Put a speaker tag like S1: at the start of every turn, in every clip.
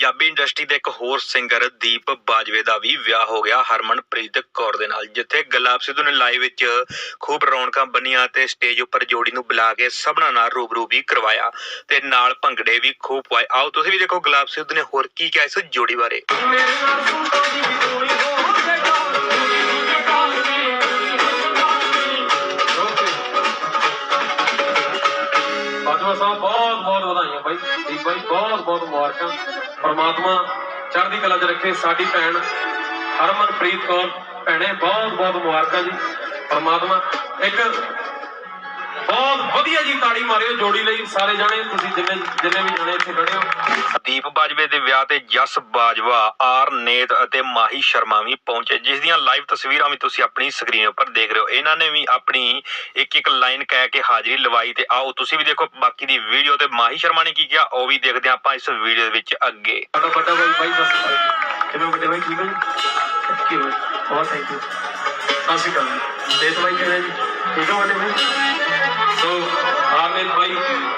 S1: Punjabi industry ਦੇ ਇੱਕ ਹੋਰ ਸਿੰਗਰ ਦੀਪ ਬਾਜਵੇ ਦਾ ਵੀ ਵਿਆਹ ਹੋ ਗਿਆ ਹਰਮਨਪ੍ਰੀਤ ਕੌਰ ਦੇ ਨਾਲ, ਜਿੱਥੇ ਗੁਲਾਬ ਸਿੱਧੂ ਨੇ ਲਾਈਵ ਵਿੱਚ ਖੂਬ ਰੌਣਕਾਂ ਬੰਨੀਆਂ ਤੇ ਸਟੇਜ ਉੱਪਰ ਜੋੜੀ ਨੂੰ ਬੁਲਾ ਕੇ ਸਭਨਾਂ ਨਾਲ ਰੂਬਰੂ ਵੀ ਕਰਵਾਇਆ ਤੇ ਨਾਲ ਭੰਗੜੇ ਵੀ ਖੂਬ ਪਾਏ। ਆਓ ਤੁਸੀਂ ਵੀ ਦੇਖੋ ਗੁਲਾਬ ਸਿੱਧੂ ਨੇ ਹੋਰ ਕੀ ਕਿਹਾ ਇਸ ਜੋੜੀ ਬਾਰੇ।
S2: ਬਾਜਵਾ ਸਾਹਿਬ, ਬਹੁਤ ਬਹੁਤ ਵਧਾਈਆਂ ਬਾਈ। ਦੀਪ ਬਾਈ, ਬਹੁਤ ਬਹੁਤ ਮੁਬਾਰਕਾਂ। ਪਰਮਾਤਮਾ ਚੜ੍ਹਦੀ ਕਲਾ 'ਚ ਰੱਖੇ ਸਾਡੀ ਭੈਣ ਹਰਮਨਪ੍ਰੀਤ ਕੌਰ। ਭੈਣੇ, ਬਹੁਤ ਬਹੁਤ ਮੁਬਾਰਕਾਂ ਜੀ। ਪਰਮਾਤਮਾ, ਇੱਕ ਬਹੁਤ ਵਧੀਆ ਜੀ ਤਾੜੀ ਮਾਰਿਓ ਜੋੜੀ ਲਈ ਸਾਰੇ ਜਾਣੇ ਤੁਸੀਂ ਜਿੰਨੇ ਜਿੰਨੇ ਵੀ ਜਾਣੇ ਇੱਥੇ ਖੜੇ ਹੋ।
S1: ਦੀਪ ਬਾਜਵੇ ਦੇ ਵਿਆਹ ਤੇ ਜਸ ਬਾਜਵਾ ਆਰ ਨੇਤ ਅਤੇ ਮਾਹੀ ਸ਼ਰਮਾ ਵੀ ਪਹੁੰਚੇ ਜਿਸ ਦੀਆਂ ਲਾਈਵ ਤਸਵੀਰਾਂ ਵੀ ਤੁਸੀਂ ਆਪਣੀ ਸਕਰੀਨ ਉੱਪਰ ਦੇਖ ਰਹੇ ਹੋ। ਇਹਨਾਂ ਨੇ ਵੀ ਆਪਣੀ ਇੱਕ ਇੱਕ ਲਾਈਨ ਕਹਿ ਕੇ ਹਾਜ਼ਰੀ ਲਵਾਈ ਤੇ ਆਓ ਤੁਸੀਂ ਵੀ ਦੇਖੋ ਬਾਕੀ ਦੀ ਵੀਡੀਓ ਤੇ ਮਾਹੀ ਸ਼ਰਮਾ ਨੇ ਕੀ ਕਿਹਾ ਉਹ ਵੀ ਦੇਖਦੇ ਹਾਂ ਆਪਾਂ ਇਸ ਵੀਡੀਓ ਦੇ ਵਿੱਚ ਅੱਗੇ।
S2: ਸਾਡਾ ਵੱਡਾ ਬਾਈ ਬਾਈ ਸਤਿ ਸ਼੍ਰੀ ਅਕਾਲ ਕਿਵੇਂ ਵੱਡੇ ਬਾਈ ਠੀਕ ਹੋ ਜੀ? ਥੈਂਕ ਯੂ ਬਹੁਤ ਥੈਂਕ ਯੂ ਸਤਿ ਸ਼੍ਰੀ ਅਕਾਲ ਦੇਤ ਬਾਈ ਕਿਵੇਂ ਜੀ? ਠੀਕ ਹੋ ਵੱਡੇ ਬਾਈ ਸੋ ਆਰਨੇਤ ਬਾਈ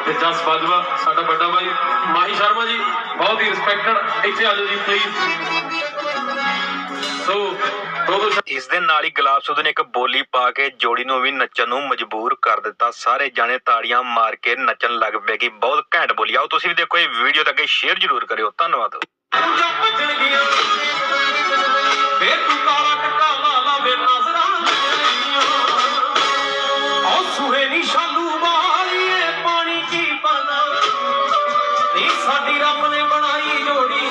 S2: ਤੇ ਜਸ ਬਾਜਵਾ ਸਾਡਾ ਵੱਡਾ ਬਾਈ ਮਾਹੀ ਸ਼ਰਮਾ ਜੀ ਬਹੁਤ ਹੀ ਰਿਸਪੈਕਟਡ ਇੱਥੇ ਆ ਜਾਓ ਜੀ ਪਲੀਜ਼ ਸੋ
S1: ਇਸ ਦੇ ਨਾਲ ਹੀ ਗੁਲਾਬ ਸਿੱਧੂ ਨੇ ਇੱਕ ਬੋਲੀ ਪਾ ਕੇ ਜੋੜੀ ਨੂੰ ਵੀ ਨੱਚਣ ਨੂੰ ਮਜਬੂਰ ਕਰ ਦਿੱਤਾ। ਸਾਰੇ ਜਾਣੇ ਤਾੜੀਆਂ ਮਾਰ ਕੇ ਨੱਚਣ ਲੱਗ ਪਏ ਕਿ ਬਹੁਤ ਘੈਂਟ ਬੋਲੀ ਆਓ ਤੁਸੀਂ ਵੀ ਦੇਖੋ ਇਹ ਵੀਡੀਓ ਤੱਕ ਸ਼ੇਅਰ ਜ਼ਰੂਰ ਕਰਿਓ। ਧੰਨਵਾਦ।
S2: ਸਾਡੀ ਰੱਬ ਨੇ ਬਣਾਈ ਜੋੜੀ